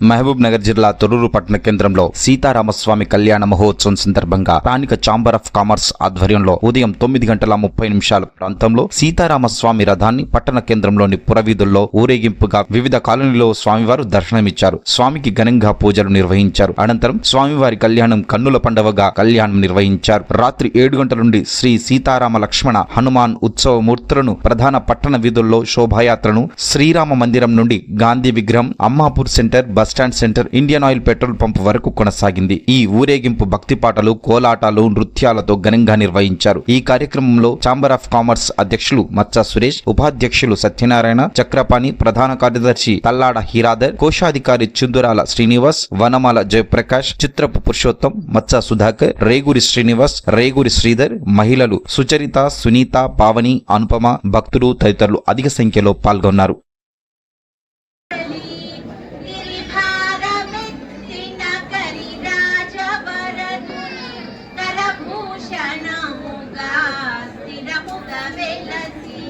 మహబూబ్ నగర్ జిల్లా తొరూరు పట్టణ కేంద్రంలో సీతారామస్వామి కళ్యాణ మహోత్సవం సందర్భంగా స్థానిక ఛాంబర్ ఆఫ్ కామర్స్ ఆధ్వర్యంలో ఉదయం తొమ్మిది గంటల ముప్పై నిమిషాల ప్రాంతంలో సీతారామస్వామి రథాన్ని పట్టణ కేంద్రంలోని పురవీధుల్లో ఊరేగింపుగా వివిధ కాలనీలో స్వామివారు దర్శనమిచ్చారు. స్వామికి ఘనంగా పూజలు నిర్వహించారు. అనంతరం స్వామివారి కళ్యాణం కన్నుల పండవగా కళ్యాణం నిర్వహించారు. రాత్రి ఏడు గంటల నుండి శ్రీ సీతారామ లక్ష్మణ హనుమాన్ ఉత్సవ మూర్తులను ప్రధాన పట్టణ వీధుల్లో శోభాయాత్రను శ్రీరామ మందిరం నుండి గాంధీ విగ్రహం Ammapur centre bus bus stand centre Indian Oil petrol pump వరకు కొనసాగింది. ఈ ఊరేగింపు భక్తి పాటలు కోలాటాలు నృత్యాలతో ఘనంగా నిర్వహించారు. ఈ కార్యక్రమంలో ఛాంబర్ ఆఫ్ కామర్స్ అధ్యక్షులు మచ్చా సురేష్ ఉపాధ్యక్షులు సత్యనారాయణ చక్రపాణి ప్రధాన కార్యదర్శి తల్లాడ హీరాదర్ కోశాధికారి చుందురాల శ్రీనివాస్ వనమాల జయప్రకాష్ చిత్రపు పురుషోత్తం మచ్చ సుధాకర్ రేగురి శ్రీనివాస్ రేగురి శ్రీధర్ మహిళలు సుచరిత సునీత పావని అనుపమ భక్తులు తదితరులు అధిక సంఖ్యలో పాల్గొన్నారు. వెలసి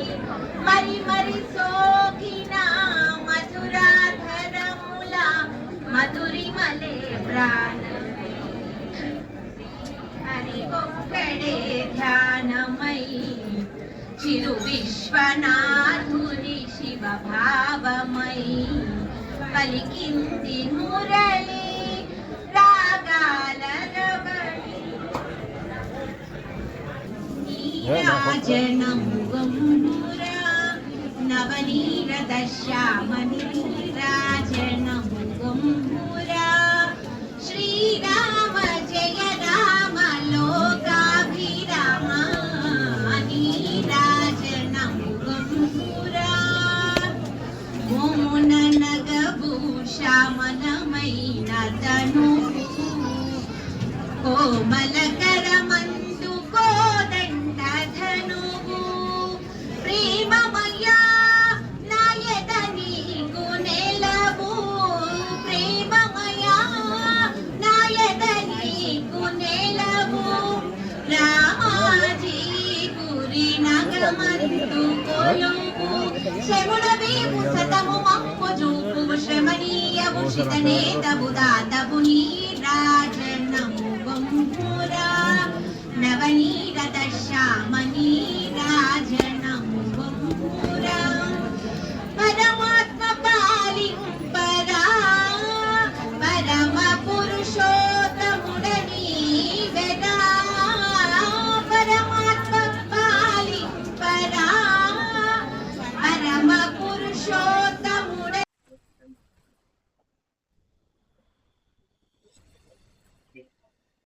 మరి మరి సోకిన మధురాధరముల మధురిమలే ప్రాణమే హరి ఒక్కడే ధ్యానమై చిరు విశ్వనాథుని శివ భావమై పలికింది మురళి నీరాజనము గంభురా నవనీరద శ్యామని నీరాజనము గంభురా శ్రీరామ జయ రామ లోకాభిరామ నీరాజనము గంభురా మోన నగభూషామనమైన తను కోమలకరమందు నగమందు కొలువు శముడవేవు సతము మమ్ము చూపు శ్రమణీయవు శితనేతవు దాతవు నీ